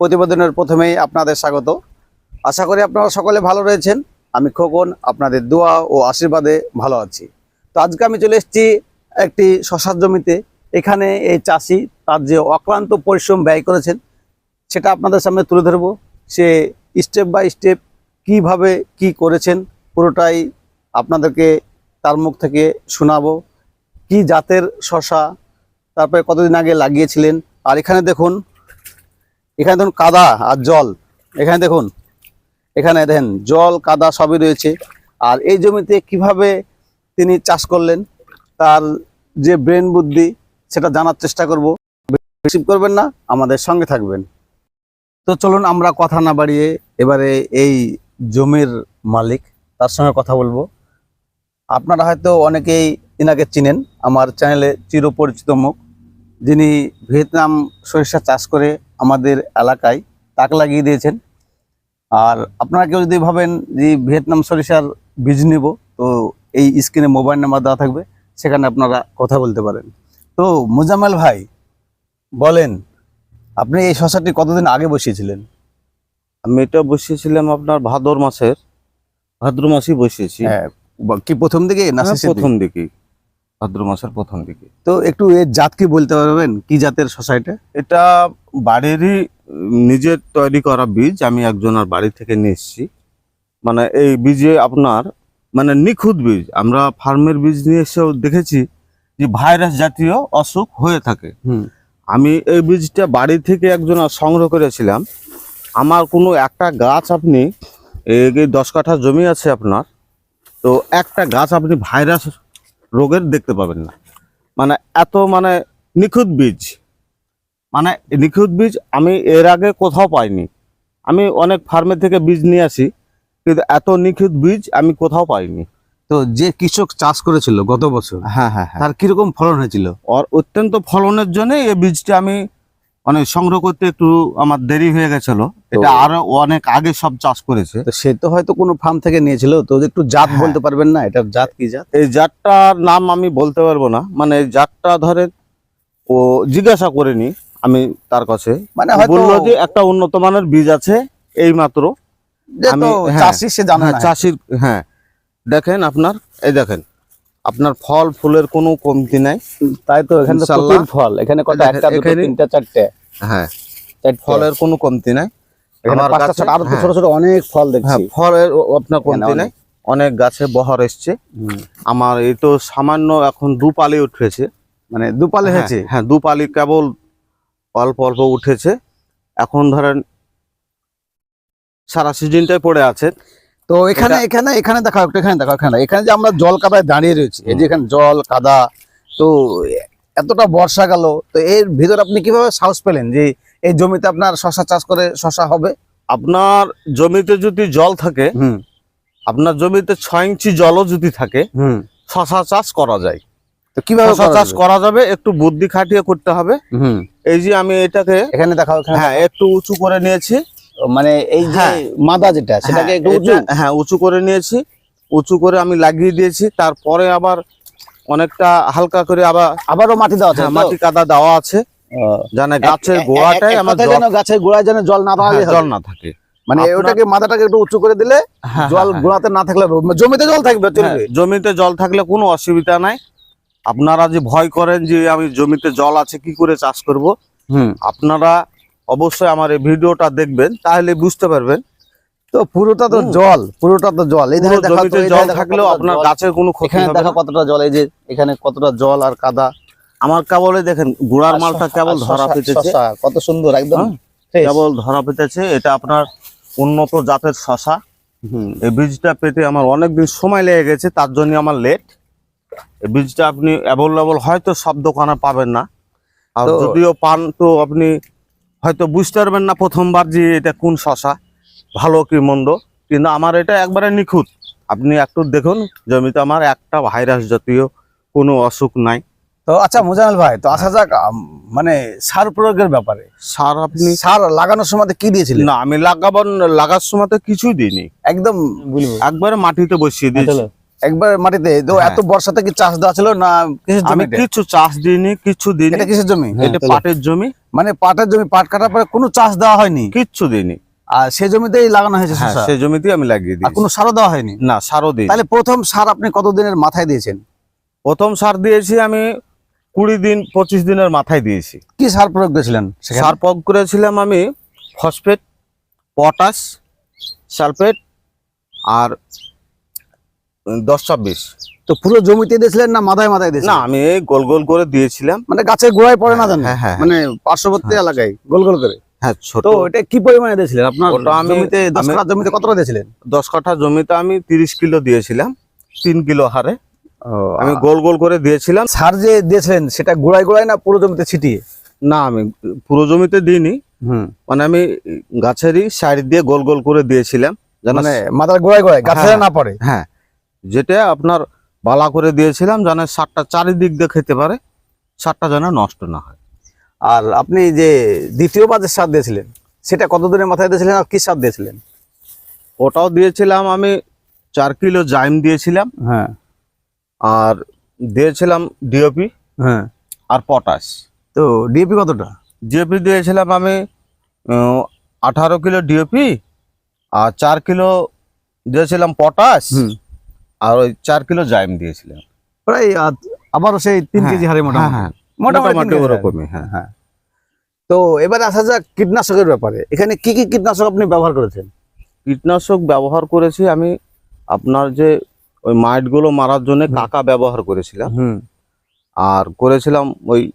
প্রতিবেদনের প্রথমেই আপনাদের স্বাগত। আশা করি আপনারা সকলে ভালো রয়েছেন। আমি খোকন, আপনাদের দোয়া ও আশীর্বাদে ভালো আছি। তো আজকে আমি চলে এসেছি একটি শশার জমিতে। এখানে এই চাষি তার যে অক্লান্ত পরিশ্রম ব্যয় করেছেন, সেটা আপনাদের সামনে তুলে ধরবো। সে স্টেপ বাই স্টেপ কীভাবে কি করেছেন, পুরোটাই আপনাদেরকে তার মুখ থেকে শোনাবো। কি জাতের শশা, তারপরে কতদিন আগে লাগিয়েছিলেন, আর এখানে দেখুন এখানে দেখুন কাদা আর জল। এখানে দেখুন, এখানে দেখেন জল, কাদা সবই রয়েছে। আর এই জমিতে কীভাবে তিনি চাষ করলেন, তার যে ব্রেন বুদ্ধি, সেটা জানার চেষ্টা করব। রিসিভ করবেন না, আমাদের সঙ্গে থাকবেন। তো চলুন আমরা কথা না বাড়িয়ে এবারে এই জমির মালিক, তার সঙ্গে কথা বলব। আপনারা হয়তো অনেকেই এনাকে চিনেন, আমার চ্যানেলে চিরপরিচিত মুখ। যিনি ভিয়েতনাম সরিষা চাষ করে আমাদের এলাকায় তাক লাগিয়ে দিয়েছেন। আর আপনারা কেউ যদি ভাবেন যে ভিয়েতনাম সরিষার বীজ নেব তো এই স্ক্রিনে মোবাইল নাম্বার দেওয়া থাকবে সেখানে আপনারা কথা বলতে পারেন। তো মুজাম্মেল ভাই বলেন আপনি এই শশাটি কতদিন আগে বসিয়েছিলেন? আমি এটা বসিয়েছিলাম আপনার ভাদর মাসের ভাদ্র মাসেই বসিয়েছি। হ্যাঁ কি প্রথম দিকে না হ্যাঁ? প্রথম দিকে ভাদ্র মাসের প্রথম দিকে। তো একটু এর জাত কি বলতে পারবেন? কি জাতের শশা এটা বাড়িরই নিজের তৈরি করা বীজ আমি একজনের বাড়ি থেকে নিয়ে এসেছি। মানে এই বীজে আপনার মানে নিখুঁত বীজ। আমরা ফার্মের বীজ নিয়ে এসেও দেখেছি যে ভাইরাস জাতীয় অসুখ হয়ে থাকে। আমি এই বীজটা বাড়ি থেকে একজন সংগ্রহ করেছিলাম। আমার কোনো একটা গাছ আপনি এই দশ কাঠা জমি আছে আপনার তো একটা গাছ আপনি ভাইরাস রোগের দেখতে পাবেন না। মানে এত মানে নিখুঁত বীজ। মানে নিখুঁত বীজ আমি এর আগে কোথাও পাইনি। আমি অনেক ফার্মে থেকে বীজ নিয়ে আসি কিন্তু এত নিখুঁত বীজ আমি কোথাও পাইনি। তো যে কৃষক চাষ করেছিল গত বছর হ্যাঁ হ্যাঁ হ্যাঁ। তার কীরকম ফলন হয়েছিল? আর অত্যন্ত ফলনের জন্য এই বীজটা আমি মানে সংগ্রহ করতে একটু আমার দেরি হয়ে গেছিল। এটা আরও অনেক আগে সব চাষ করেছে। তো সে তো হয়তো কোনো ফার্ম থেকে নিয়েছিল তো একটু জাত হ্যাঁ। বলতে পারবেন না এটার জাত কি জাত? এই জাতটার নাম আমি বলতে পারব না মানে জাতটা ধরেন ও জিজ্ঞাসা করিনি আমি তার কাছে। মানে বলল যে একটা উন্নত মানের বীজ আছে এই মাত্র চাষির হ্যাঁ। দেখেন আপনার এই দেখেন আপনার ফল ফুলের কোনো কমতি নাই। তাই তো এখানে ফল এখানে কত একটা দুটো তিনটা চারটে। হ্যাঁ। ফলের কোনো কমতি নাই। আমার গাছে- আরও হ্যাঁ। ছোট ছোট অনেক ফল হ্যাঁ দেখছি ফলের আপনার কমতি নাই? অনেক গাছে বহর এসছে। আমার এই তো সামান্য এখন দু পালি উঠেছে। মানে দুপালে হয়েছে? হ্যাঁ, হ্যাঁ দু পালি কেবল অল্প অল্প উঠেছে। এখন ধরেন সারা সিজনটাই পড়ে আছে। তো এখানে এখানে এখানে দেখা এখানে দেখা এখানে। এখানে যে আমরা জল কাদায় দাঁড়িয়ে রয়েছি এই যে এখানে জল কাদা তো এতটা বর্ষা গেল তো এর ভিতর আপনি কীভাবে সাহস পেলেন যে এই জমিতে আপনার শশা চাষ করে শশা হবে? আপনার জমিতে যদি জল থাকে হুম। আপনার জমিতে ছয় ইঞ্চি জলও যদি থাকে শশা চাষ করা যায়। তো কীভাবে চাষ করা যাবে একটু বুদ্ধি খাটিয়ে করতে হবে। হুম। এই যে আমি এটাকে এখানে দেখাও হ্যাঁ একটু উঁচু করে নিয়েছি। মানে এই যে হ্যাঁ। মাদা যেটা সেটাকে হ্যাঁ, একটু উঁচু? হ্যাঁ উঁচু করে নিয়েছি। উঁচু করে আমি লাগিয়ে দিয়েছি। তারপরে আবার অনেকটা হালকা করে আবার আবারও মাটি দেওয়া আছে হ্যাঁ, মাটি কাদা দেওয়া আছে। জানে গাছের গোড়াটাই আমার জল যেন গাছের গোড়ায় যেন জল না হ্যাঁ, পাওয়া জল না থাকে। মানে ওটাকে মাথাটাকে একটু উঁচু করে দিলে হ্যাঁ, জল হ্যাঁ, গোড়াতে না থাকলে জমিতে জল থাকবে হ্যাঁ, জমিতে জল থাকলে কোনো অসুবিধা নাই। আপনারা যে ভয় করেন যে আমি জমিতে জল আছে কি করে চাষ করব? হুম। আপনারা অবশ্যই আমার এই ভিডিওটা দেখবেন তাহলে বুঝতে পারবেন। তো পুরোটা তো জল পুরোটা তো জল। এই জল থাকলেও আপনার গাছের কোনো ক্ষতি দেখা কতটা জল এই যে এখানে কতটা জল আর কাদা। আমার কেবলে দেখেন গুড়ার মালটা কেবল ধরা পেতেছে কত সুন্দর একদম হ্যাঁ, কেবল ধরা পেতেছে এটা আপনার উন্নত জাতের শশা। হুম। এই বীজটা পেতে আমার অনেক দিন সময় লেগে গেছে তার জন্য আমার লেট এই বীজটা আপনি অ্যাভেলেবল হয়তো সব দোকানে পাবেন না। আর যদিও পান তো আপনি হয়তো বুঝতে পারবেন না প্রথমবার যে এটা কোন শশা ভালো কি মন্দ। কিন্তু আমার এটা একবারে নিখুঁত। আপনি একটু দেখুন জমিতে আমার একটা ভাইরাস জাতীয় কোনো অসুখ নাই। তো আচ্ছা মুজামিল ভাই তো আসা যাক মানে সার প্রয়োগের ব্যাপারে। সার আপনি সার লাগানোর সময় কি দিয়েছিলেন? না আমি লাগাবার লাগার সময় তো কিছুই দিইনি। একদম একবার মাটিতে বসিয়ে দিয়েছি। একবার মাটিতে? তো হ্যাঁ। এত বর্ষাতে কি চাষ দেওয়া ছিল না আমি জমি কিছু চাষ দিইনি কিছু দিইনি। এটা কিসের জমি? এটা পাটের জমি। মানে পাটের জমি পাট কাটার পরে কোনো চাষ দেওয়া হয়নি? কিচ্ছু দিইনি। আর সে জমিতেই লাগানো হয়েছে হ্যাঁ সেই জমিতেই আমি লাগিয়ে দিই কোনো সারও দেওয়া হয়নি? না সারও দিই তাহলে প্রথম সার আপনি কতদিনের মাথায় দিয়েছেন? প্রথম সার দিয়েছি আমি কুড়ি দিন পঁচিশ দিনের মাথায় দিয়েছি। কি সার প্রয়োগ করেছিলেন সার প্রয়োগ করেছিলাম আমি ফসফেট পটাশ সালফেট আর দশ ছাব্বিশ। তো পুরো জমিতে দিয়েছিলেন না মাথায় মাথায় না দিয়েছিলেন আমি এই গোল গোল করে দিয়েছিলাম। মানে গাছের গোড়ায় পড়ে না জানেন? হ্যাঁ, হ্যাঁ, মানে পার্শ্ববর্তী এলাকায় গোল গোল করে? হ্যাঁ ছোট। এটা কি পরিমাণে দিয়েছিলেন? আপনার জমিতে দশ কাঠা জমিতে কতটা দিয়েছিলেন? দশ কাঠা জমিতে আমি তিরিশ কিলো দিয়েছিলাম তিন কিলো হারে। আমি গোল গোল করে দিয়েছিলাম। সার যে দিয়েছিলেন সেটা গোড়ায় গোড়ায় না পুরো জমিতে ছিটিয়ে? না আমি পুরো জমিতে দিইনি। হুম। মানে আমি গাছেরই সাইড দিয়ে গোল গোল করে দিয়েছিলাম মানে মাথার গোড়ায় গোড়ায় গাছে হ্যাঁ। না পড়ে? হ্যাঁ। যেটা আপনার বালা করে দিয়েছিলাম যেন সারটা চারিদিক দিয়ে খেতে পারে সারটা যেন নষ্ট না হয়। আর আপনি যে দ্বিতীয়বার যে সার দিয়েছিলেন সেটা কতদিনের মাথায় দিয়েছিলেন আর কি সার দিয়েছিলেন? ওটাও দিয়েছিলাম আমি চার কিলো জাইম দিয়েছিলাম। হ্যাঁ। আর দিয়েছিলাম ডিওপি হ্যাঁ। আর পটাশ। তো ডিএপি কতটা? ডিওপি দিয়েছিলাম আমি আঠারো কিলো ডিওপি আর চার কিলো দিয়েছিলাম পটাশ আর ওই চার কিলো জাইম দিয়েছিলাম। প্রায় আবারও সেই তিন হ্যাঁ, কেজি হারে মোটামুটি। হ্যাঁ, মোটামুটি তিন মোটামুটি। ওরকমই হ্যাঁ হ্যাঁ। তো এবার আসা যাক কীটনাশকের ব্যাপারে। এখানে কি কি কীটনাশক আপনি ব্যবহার করেছেন? কীটনাশক ব্যবহার করেছি আমি আপনার যে ওই মাইটগুলো মারার জন্য কাকা ব্যবহার করেছিলাম। হুম। আর করেছিলাম ওই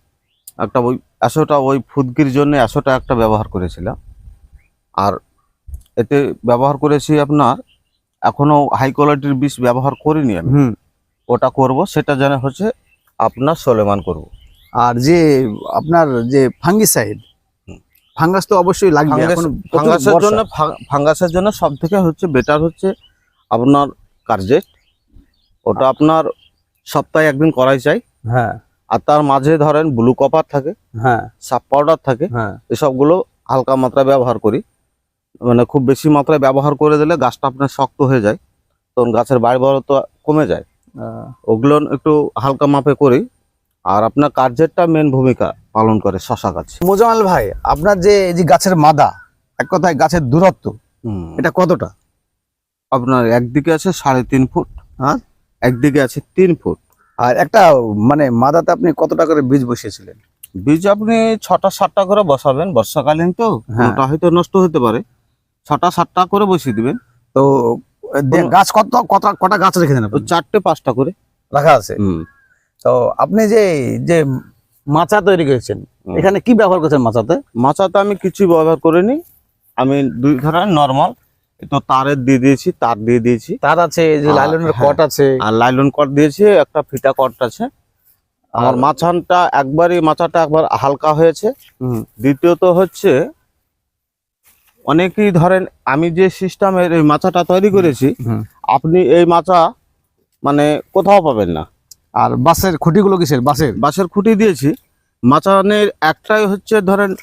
একটা ওই একশোটা ওই ফুদকির জন্য একশোটা একটা ব্যবহার করেছিলাম। আর এতে ব্যবহার করেছি আপনার এখনও হাই কোয়ালিটির বিষ ব্যবহার করিনি আমি। হুম। ওটা করব সেটা যেন হচ্ছে আপনার সলেমান করব। আর যে আপনার যে ফাঙ্গিসাইড ফাঙ্গাস তো অবশ্যই লাগবে এখন ফাঙ্গাসের জন্য ফাঙ্গাসের জন্য সব থেকে হচ্ছে বেটার হচ্ছে আপনার কার্জেট। ওটা আপনার সপ্তাহে একদিন করাই চাই। হ্যাঁ। আর তার মাঝে ধরেন ব্লু কপার থাকে হ্যাঁ। সাপ পাউডার থাকে হ্যাঁ। এসবগুলো হালকা মাত্রায় ব্যবহার করি। মানে খুব বেশি মাত্রায় ব্যবহার করে দিলে গাছটা আপনার শক্ত হয়ে যায় তখন গাছের বাড়ি তো কমে যায়। ওগুলো একটু হালকা মাপে করি। আর আপনার কার্যেরটা মেন ভূমিকা পালন করে শশা গাছ। মোজামাল ভাই আপনার যে এই যে গাছের মাদা এক কথায় গাছের দূরত্ব। এটা কতটা? আপনার একদিকে আছে সাড়ে তিন ফুট হ্যাঁ? একদিকে আছে তিন ফুট। আর একটা মানে মাদাতে আপনি কতটা করে বীজ বসিয়েছিলেন? বীজ আপনি ছটা সাতটা করে বসাবেন বর্ষাকালীন তো হ্যাঁ। কোনটা হয়তো নষ্ট হতে পারে। ছটা সাতটা করে বসিয়ে দিবেন। তো গাছ কত কত কটা গাছ রেখেছেন তো চারটে পাঁচটা করে। রাখা আছে? হুম। তো আপনি যে যে মাচা তৈরি করেছেন এখানে কি ব্যবহার করেছেন মাচাতে? মাচাতে আমি কিছুই ব্যবহার করিনি। আমি দুই ধরনের নর্মাল তো তারের দিয়ে দিয়েছি তার দিয়ে দিয়েছি। তার আছে এই যে লাইলনের হ্যাঁ। কট আছে। আর লাইলন কট দিয়েছি একটা ফিতা কট আছে। আমার আর- মাছানটা একবারই মাচাটা একবার হালকা হয়েছে। দ্বিতীয়ত হচ্ছে অনেকেই ধরেন আমি যে সিস্টেমের এই মাছাটা তৈরি করেছি। আপনি এই মাচা মানে কোথাও পাবেন না। আর বাসের খুঁটিগুলো কিসের? বাসের বাঁশের খুঁটি দিয়েছি। মাচানের একটাই হচ্ছে ধরেন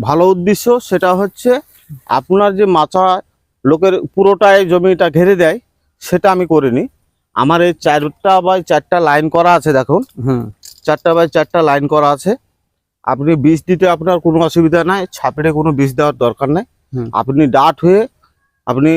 ভালো উদ্দেশ্য সেটা হচ্ছে আপনার যে মাচা লোকের পুরোটাই জমিটা ঘেরে দেয় সেটা আমি করিনি আমার এই চারটা বাই চারটা লাইন করা আছে দেখুন। হুম। চারটা বাই চারটা লাইন করা আছে। আপনি বীজ দিতে আপনার কোনো অসুবিধা নাই ছাপড়ে কোনো বীজ দেওয়ার দরকার নাই। আপনি ডাট হয়ে আপনি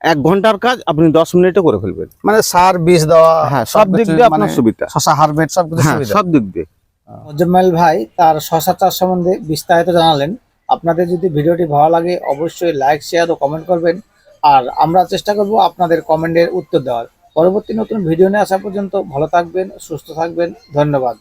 এক ঘণ্টার কাজ আপনি দশ মিনিটে করে ফেলবেন। মানে সার বীজ দেওয়া হ্যাঁ সব দিক দিয়ে আপনার মানে সুবিধা। শশা হারভেস্ট সব কিছু সুবিধা। সব দিক দিয়ে। মোজাম্মেল ভাই তার শশা চাষ সম্বন্ধে বিস্তারিত জানালেন। আপনাদের যদি ভিডিওটি ভালো লাগে, অবশ্যই লাইক শেয়ার ও কমেন্ট করবেন। আর আমরা চেষ্টা করব আপনাদের কমেন্টের উত্তর দেওয়ার। পরবর্তী নতুন ভিডিও নিয়ে আসা পর্যন্ত ভালো থাকবেন, সুস্থ থাকবেন। ধন্যবাদ।